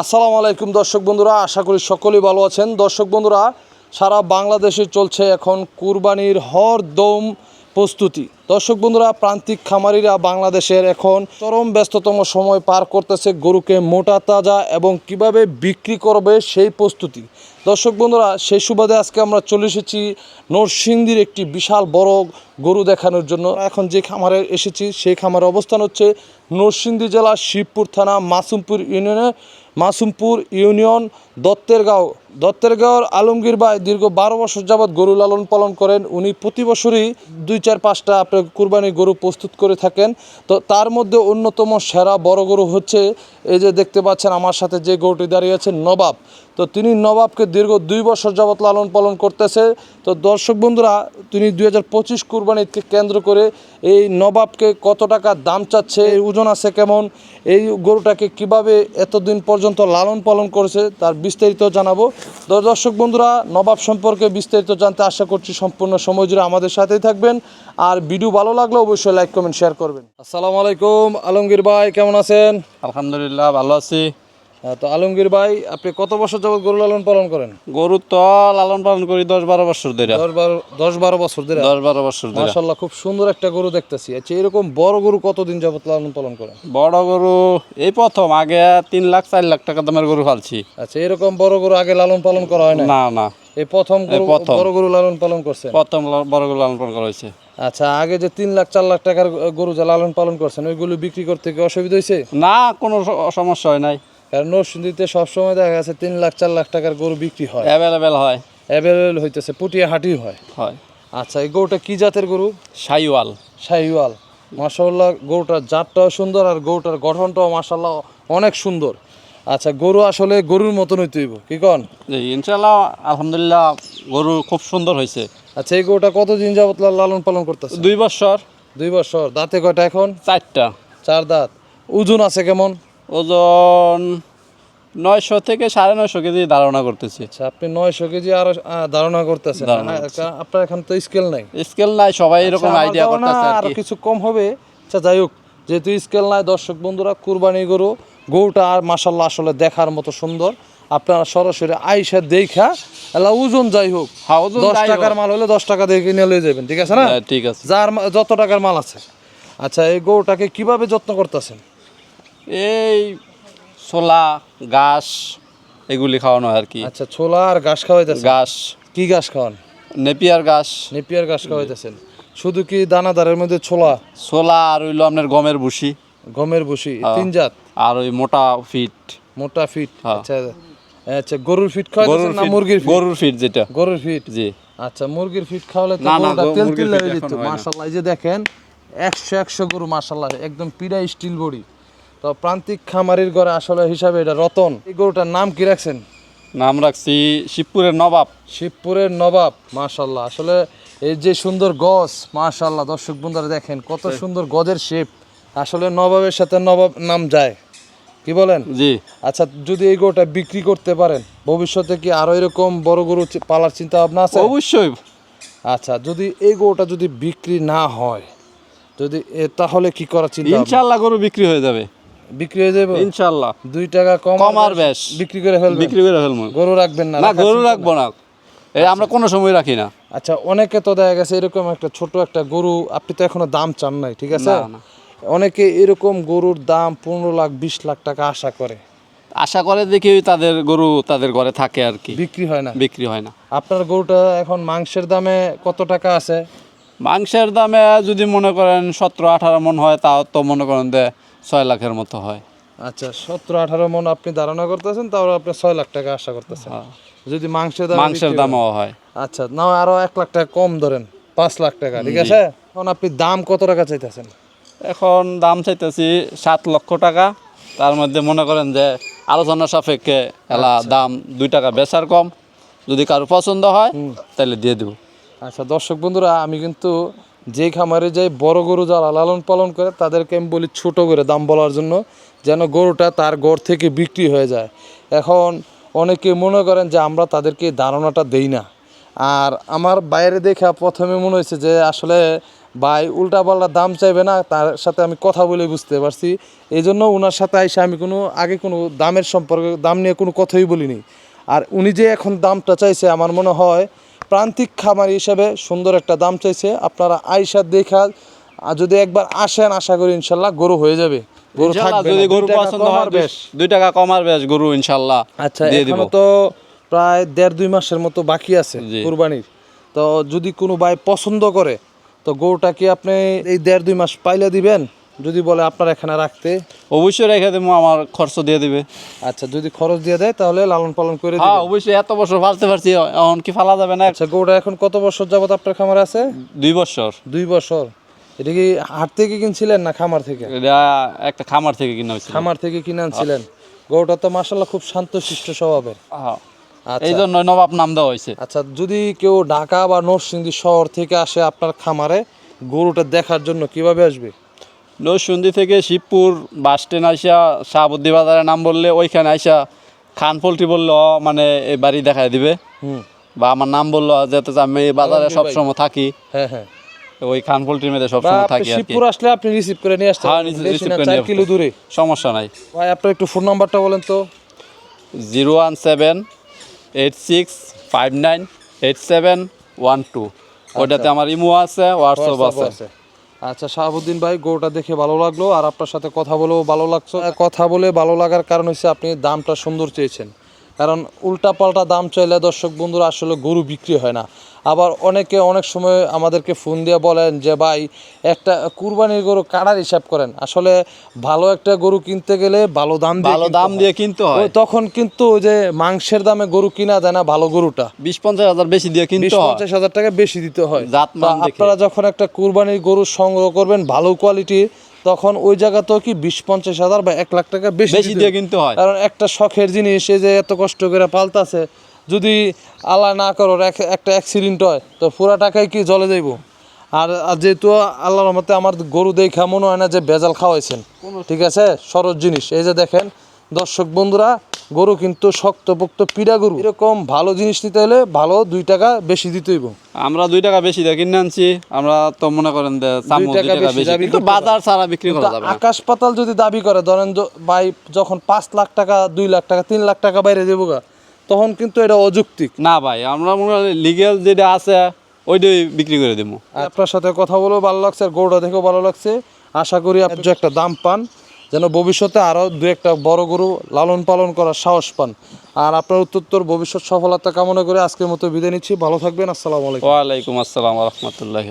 আসসালামু আলাইকুম দর্শক বন্ধুরা, আশা করি সকলেই ভালো আছেন। দর্শক বন্ধুরা, সারা বাংলাদেশে চলছে এখন কুরবানির হরদম প্রস্তুতি। দর্শক বন্ধুরা, প্রান্তিক খামারিরা বাংলাদেশের এখন চরম ব্যস্ততম সময় পার করতেছে গরুকে মোটা, তাজা এবং কীভাবে বিক্রি করবে সেই প্রস্তুতি। দর্শক বন্ধুরা, সেই সুবাদে আজকে আমরা চলে এসেছি নরসিংদীর একটি বিশাল বড় গরু দেখানোর জন্য। এখন যে খামারে এসেছি, সেই খামারের অবস্থান হচ্ছে নরসিংদী জেলার শিবপুর থানা মাসুমপুর ইউনিয়নে। মাসুমপুর ইউনিয়ন দত্তেরগাঁও। দত্তেরগাঁওর আলমগীর ভাই দীর্ঘ বারো বছর যাবৎ গরু লালন পালন করেন। উনি প্রতি বছরই দুই, চার, পাঁচটা আপনার কুরবানি গরু প্রস্তুত করে থাকেন। তো তার মধ্যে অন্যতম সেরা বড় গরু হচ্ছে, এই যে দেখতে পাচ্ছেন আমার সাথে যে গরুটি দাঁড়িয়ে আছে, নবাব। তো তিনি নবাবকে দীর্ঘ দুই বছর যাবৎ লালন পালন করতেছে। তো দর্শক বন্ধুরা, তিনি দুই হাজার পঁচিশ কুরবানিকে কেন্দ্র করে এই নবাবকে কত টাকা দাম চাচ্ছে, এর ওজন আছে কেমন, এই গরুটাকে কীভাবে এতদিন পর্যন্ত লালন পালন করেছে তার বিস্তারিত জানাব। তো দর্শক বন্ধুরা, নবাব সম্পর্কে বিস্তারিত জানতে আশা করছি সম্পূর্ণ সময় জুড়ে আমাদের সাথেই থাকবেন। আর ভিডিও ভালো লাগলে অবশ্যই লাইক, কমেন্ট শেয়ার করবেন। আসসালামু আলাইকুম, আলমগীর ভাই, কেমন আছেন? আলহামদুলিল্লাহ, ভালো আছি। তো আলমগীর ভাই আপনি কত বছর যাবত গরু লালন পালন করেন? গরু তো লালন পালন করি দশ বারো বছর ধরে। দশ বারো দশ বারো বছর ধরে? দশ বারো বছর ধরে। মাশাল্লাহ খুব সুন্দর একটা গরু দেখতেছি। আচ্ছা এরকম বড় গরু কতদিন যাবত লালন পালন করেন? বড় গরু এই প্রথম আগে তিন লাখ চার লাখ টাকা দামের গরু ফালছি আচ্ছা এরকম বড় গরু আগে লালন পালন করা হয় না না না। এই প্রথম প্রথম। বড় গরু লালন পালন করছেন? প্রথম বড় গরু লালন পালন করা হয়েছে। আচ্ছা আগে যে তিন লাখ চার লাখ টাকার গরু যা লালন পালন করছেন ওইগুলো বিক্রি করতে কি অসুবিধা হয়েছে? না কোনো সমস্যা হয় নাই। কারণ নরসিংদীতে সবসময় দেখা গেছে তিন লাখ চার লাখ টাকার গরু বিক্রি হয়। অ্যাভেলেবেল হয়। অ্যাভেলেবেল হইতেছে পুটিয়া হাঁটি হয়। হয়। আচ্ছা এই গরুটা কি জাতের গরু? সাইওয়াল শাহিওয়াল মাসাল্লাহ গরুটার জাতটাও সুন্দর আর গরুটার গঠনটাও মাসাল্লাহ অনেক সুন্দর। আচ্ছা গরু আসলে গরুর মতন হইতে হইব কি কন? ইনশাল্লাহ আলহামদুলিল্লাহ গরু খুব সুন্দর হয়েছে আচ্ছা এই গরুটা কতদিন যাবত লা- লালন পালন করতেছে? দুই বছর। দুই বছর। দাঁতে কয়টা এখন? চারটা। চার দাঁত। ওজন আছে কেমন? ওজন নয়শো থেকে সাড়ে নয়শো কেজি ধারণা করতেছি। আচ্ছা আপনি নয়শো কেজি আরও ধারণা করতেছেন। হ্যাঁ, আপনার এখন তো স্কেল নাই। স্কেল নাই সবাই এরকম আচ্ছা, আইডিয়া করতেছে আর কিছু কম হবে। আচ্ছা যাই হোক যেহেতু স্কেল নাই দর্শক বন্ধুরা কুরবানি গরু গরুটা আর মাসাল্লাহ আসলে দেখার মতো সুন্দর। আপনারা সরাসরি আইসা দেখা এলা ওজন যাই হোক হ্যাঁ, দশ টাকার মাল হলে দশ টাকা দিয়ে কিনে লয়ে যাবেন ঠিক আছে না? হ্যাঁ, ঠিক আছে। যার যত টাকার মাল আছে। আচ্ছা এই গরুটাকে কীভাবে যত্ন করতেছেন? এই ছোলা ঘাস এগুলি খাওয়ানো হয় আর কি। আচ্ছা ছোলা আর ঘাস খাওয়াইতেছেন? ঘাস। কি ঘাস খাওয়ান? নেপিয়ার ঘাস। নেপিয়ার ঘাস খাওয়াইতেছেন। শুধু কি দানাদারের মধ্যে ছোলা? ছোলা আর হইল আপনার গমের ভুসি। গমের ভুসি হ্যাঁ। তিন জাত? আর ওই মোটা ফিট। মোটা ফিট হ্যাঁ। আচ্ছা আচ্ছা গরুর ফিট খাওয়াইতেছেন গরুর না মুরগির ফিট? গরুর ফিট যেটা। গরুর ফিট? জি। আচ্ছা মুরগির ফিট খাওয়ালে তো গরুটা তেল তেল হয়ে যেত মাশাআল্লাহ। এই যে দেখেন একশো একশো গরু মাশাআল্লাহ একদম পিড়া স্টিল বডি। তো প্রান্তিক খামারির ঘরে আসলে হিসাবে এটা রতন। এই গরুটার নাম কি রাখছেন? নাম রাখছি শিবপুরের নবাব। শিবপুরের নবাব মাশাআল্লাহ। আসলে এই যে সুন্দর গজ মাশাল্লাহ দর্শক বন্ধুরা দেখেন কত সুন্দর গজের শেপ। আসলে নবাবের সাথে নবাব নাম যায়। কি বলেন? জি। আচ্ছা যদি এই গরুটা বিক্রি করতে পারেন ভবিষ্যতে কি আরও এরকম বড় গরু পালার চিন্তা ভাবনা আছে? অবশ্যই। আচ্ছা যদি এই গরুটা যদি বিক্রি না হয় যদি তাহলে কি করার চিন্তা ভাবনা? ইনশাল্লাহ গরু বিক্রি হয়ে যাবে। বিক্রি হয়ে যাবে দুই টাকা কম কম আর বেশ। বিক্রি করে বিক্রি করে ফেলব। গরু রাখবেন না না গরু রাখব না। এই আমরা কোনো সময় রাখি না। আচ্ছা অনেকে তো দেখা গেছে এরকম একটা ছোট একটা গরু আপনি তো এখনও দাম চান নাই ঠিক আছে। অনেকে এরকম গরুর দাম পনেরো লাখ বিশ লাখ টাকা আশা করে। আশা করে দেখি তাদের গরু তাদের ঘরে থাকে আর কি। বিক্রি হয় না। বিক্রি হয় না। আপনার গরুটা এখন মাংসের দামে কত টাকা আছে? মাংসের দামে যদি মনে করেন সতেরো আঠারো মন হয় তাও তো মনে করেন যে ছয় লাখের মতো হয়। আচ্ছা সতেরো আঠারো মন আপনি ধারণা করতেছেন তাহলে আপনি ছয় লাখ টাকা আশা করতেছেন। হ্যাঁ। যদি মাংসের দাম মাংসের দামও হয়। আচ্ছা না আরও এক লাখ টাকা কম ধরেন পাঁচ লাখ টাকা ঠিক আছে? এখন আপনি দাম কত টাকা চাইতেছেন? এখন দাম চাইতেছি সাত লক্ষ টাকা। তার মধ্যে মনে করেন যে আলোচনা সাপেক্ষে এলা দাম দুই টাকা বেচার কম। যদি কারও পছন্দ হয় তাহলে দিয়ে দেবো। আচ্ছা দর্শক বন্ধুরা, আমি কিন্তু যে খামারে যাই বড় গরু যারা লালন পালন করে, তাদেরকে আমি বলি ছোট করে দাম বলার জন্য যেন গরুটা তার গড় থেকে বিক্রি হয়ে যায়। এখন অনেকে মনে করেন যে আমরা তাদেরকে ধারণাটা দেই না। আর আমার বাইরে দেখা প্রথমে মনে হয়েছে যে আসলে ভাই উল্টা পাল্টা দাম চাইবে না, তার সাথে আমি কথা বলে বুঝতে পারছি। এই জন্য ওনার সাথে এসে আমি কোনো, আগে কোনো দামের সম্পর্কে, দাম নিয়ে কোনো কথাই বলিনি। আর উনি যে এখন দামটা চাইছে, আমার মনে হয় প্রান্তিক খামারি হিসেবে সুন্দর একটা দাম চাইছে। আপনারা আইসা দেখা আর যদি একবার আসেন আশা করি ইনশাল্লাহ গরু হয়ে যাবে। গরু থাকবে যদি গরু পছন্দ হয় বেশ। দুই টাকা কমার বেশ গরু ইনশাল্লাহ আচ্ছা এখনও তো প্রায় দেড় দুই মাসের মতো বাকি আছে। কুরবানির। তো যদি কোনো ভাই পছন্দ করে তো গরুটা কি আপনি এই দেড় দুই মাস পাইলে দিবেন? যদি বলে আপনার এখানে রাখতে? অবশ্যই রেখে দেবো আমার খরচ দিয়ে দিবে। আচ্ছা যদি খরচ দিয়ে দেয় তাহলে লালন পালন করে হ্যাঁ অবশ্যই এত বছর পালতে পারছি এখন কি ফালা যাবে না? আচ্ছা গরুটা এখন কত বছর যাবত আপনার খামারে আছে? দুই বছর। দুই বছর। এটা কি হাট থেকে কিনছিলেন না খামার থেকে? এটা একটা খামার থেকে কিনা হয়েছিল। খামার থেকে কিনে আনছিলেন। গরুটা তো মাসাল্লাহ খুব শান্ত শান্তশিষ্ট স্বভাবের। হ্যাঁ। আচ্ছা। এই জন্য নবাব নাম দেওয়া হয়েছে। আচ্ছা যদি কেউ ঢাকা বা নরসিংদী শহর থেকে আসে আপনার খামারে গরুটা দেখার জন্য কীভাবে আসবে? নরসুন্দি থেকে শিবপুর বাস স্ট্যান্ড আইসা শাহাবুদ্দি বাজারের নাম বললে ওইখানে আইসা খান পোল্ট্রি বলল মানে এই বাড়ি দেখায় দিবে। বা আমার নাম বলল যেহেতু আমি এই বাজারে সবসময় থাকি। হ্যাঁ হ্যাঁ। ওই খান পোল্ট্রির মধ্যে সবসময় থাকি আর শিবপুর আসলে আপনি রিসিভ করে নিয়ে আসতে হ্যাঁ, রিসিভ- করে নিয়ে কিলো দূরে। সমস্যা নাই। ভাই আপনার একটু ফোন নাম্বারটা বলেন তো। Zero one seven eight six five nine eight seven one two. ওটাতে আমার ইমো আছে হোয়াটসঅ্যাপ আছে। আচ্ছা শাহাবুদ্দিন ভাই গোটা দেখে ভালো লাগল। আর আপনার সাথে কথা বলেও ভালো লাগছে। কথা বলে ভালো লাগার কারণ হচ্ছে আপনি দামটা সুন্দর চেয়েছেন। কারণ উল্টা পাল্টা দাম চাইলে দর্শক বন্ধুরা আসলে গরু বিক্রি হয় না। আবার অনেকে অনেক সময় আমাদেরকে ফোন দিয়ে বলেন যে ভাই একটা কুরবানির গরু কাটার হিসাব করেন? আসলে ভালো একটা গরু কিনতে গেলে ভালো দাম ভালো দাম দিয়ে কিনতে হয়। তখন কিন্তু ওই যে মাংসের দামে গরু কিনা যায় না ভালো গরুটা। বিশ পঞ্চাশ হাজার বেশি দিয়ে কিনতে হয়। পঞ্চাশ হাজার টাকা বেশি দিতে হয়। আপনারা যখন একটা কুরবানির গরু সংগ্রহ করবেন ভালো কোয়ালিটির তখন ওই জায়গাতেও কি বিশ পঞ্চাশ হাজার বা এক লাখ টাকা বেশি বেশি দিয়ে। কিনতে হয়। কারণ একটা শখের জিনিস এই যে এত কষ্ট করে পালতাছে যদি আল্লাহ না করো একটা অ্যাক্সিডেন্ট হয় তো পুরা টাকায় কি জলে যাইব? আর আর যেহেতু আল্লাহর মতে আমার গরু দেখা মনে হয় না যে বেজাল খাওয়াইছেন। ঠিক আছে? সরজ জিনিস। এই যে দেখেন দর্শক বন্ধুরা গরু কিন্তু শক্তপোক্ত পিড়া গরু। এরকম ভালো জিনিস নিতে হলে ভালো দুই টাকা বেশি দিতে হইব। আমরা দুই টাকা বেশি দিয়ে কিনে আনছি আমরা তো মনে করেন বাজার ছাড়া বিক্রি করা যাবে আকাশ পাতাল যদি দাবি করে ধরেন ভাই যখন পাঁচ লাখ টাকা দুই লাখ টাকা তিন লাখ টাকা বাইরে দেবো তখন কিন্তু এটা অযৌক্তিক। না ভাই আমরা মনে হয় লিগেল যেটা আছে ওইটাই বিক্রি করে দেবো। আপনার সাথে কথা বলেও ভালো লাগছে আর গরুটা দেখেও ভালো লাগছে। আশা করি আপনি একটা দাম পান। যেন ভবিষ্যতে আরও দু একটা বড় গরু লালন পালন করার সাহস পান। আর আপনার উত্তর ভবিষ্যৎ সফলতা কামনা করে আজকের মতো বিদায় নিচ্ছি। ভালো থাকবেন। আসসালামু আলাইকুম। ওয়ালাইকুম আসসালাম রহমতুল্লাহ